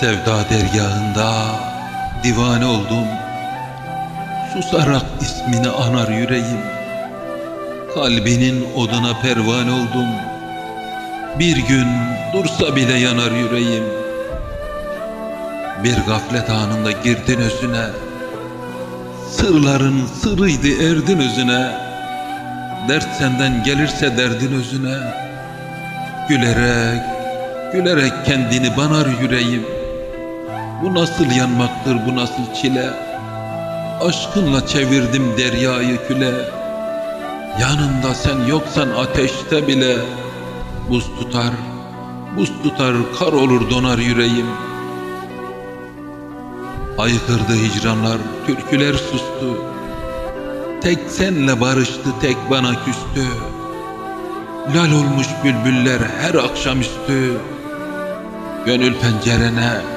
Sevda dergahında divane oldum. Susarak ismini anar yüreğim. Kalbinin oduna pervane oldum. Bir gün dursa bile yanar yüreğim. Bir gaflet anında girdin özüne. Sırların sırrıydı erdin özüne. Dert senden gelirse derdin özüne. Gülerek, gülerek kendini banar yüreğim Bu nasıl yanmaktır bu nasıl çile? Aşkınla çevirdim deryayı küle. Yanında sen yoksan ateşte bile. Buz tutar, buz tutar kar olur donar yüreğim. Haykırdı hicranlar, türküler sustu. Tek senle barıştı, tek bana küstü. Lal olmuş bülbüller her akşamüstü Gönül pencerene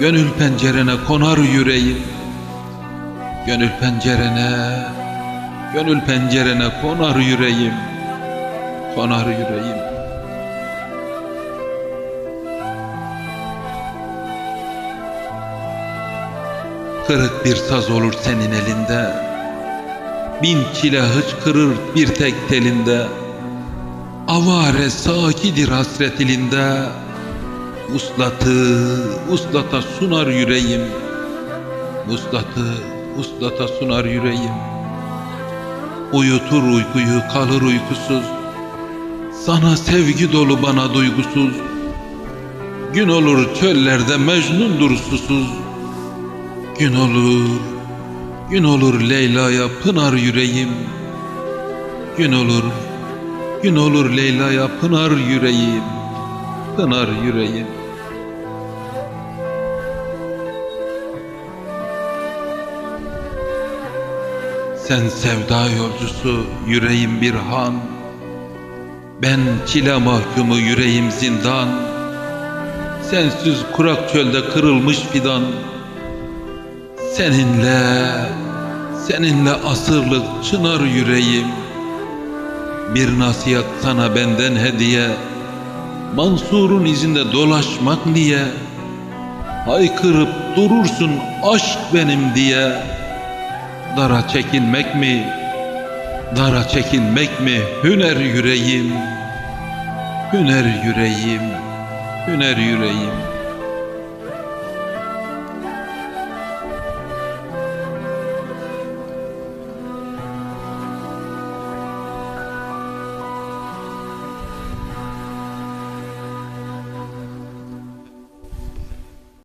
Gönül pencerene konar yüreğim. Gönül pencerene Gönül pencerene konar yüreğim. Konar yüreğim. Kırık bir saz olur senin elinde. Bin çile hıçkırır bir tek telinde. Avare sakidir hasret ilinde Uslatı, uslata sunar yüreğim. Uslatı, uslata sunar yüreğim. Uyutur uykuyu kalır uykusuz. Sana sevgi dolu bana duygusuz. Gün olur çöllerde mecnundur susuz. Gün olur, gün olur Leyla'ya pınar yüreğim. Gün olur, gün olur Leyla'ya pınar yüreğim. Pınar yüreğim Sen sevda yolcusu yüreğim bir han. Ben çile mahkumu yüreğim zindan. Sensiz kurak çölde kırılmış fidan. Seninle, seninle asırlık çınar yüreğim. Bir nasihat sana benden hediye. Mansur'un izinde dolaşmak niye? Haykırıp durursun aşk benim diye Dara çekilmek mi? Dara çekilmek mi? Hüner yüreğim Hüner yüreğim Hüner yüreğim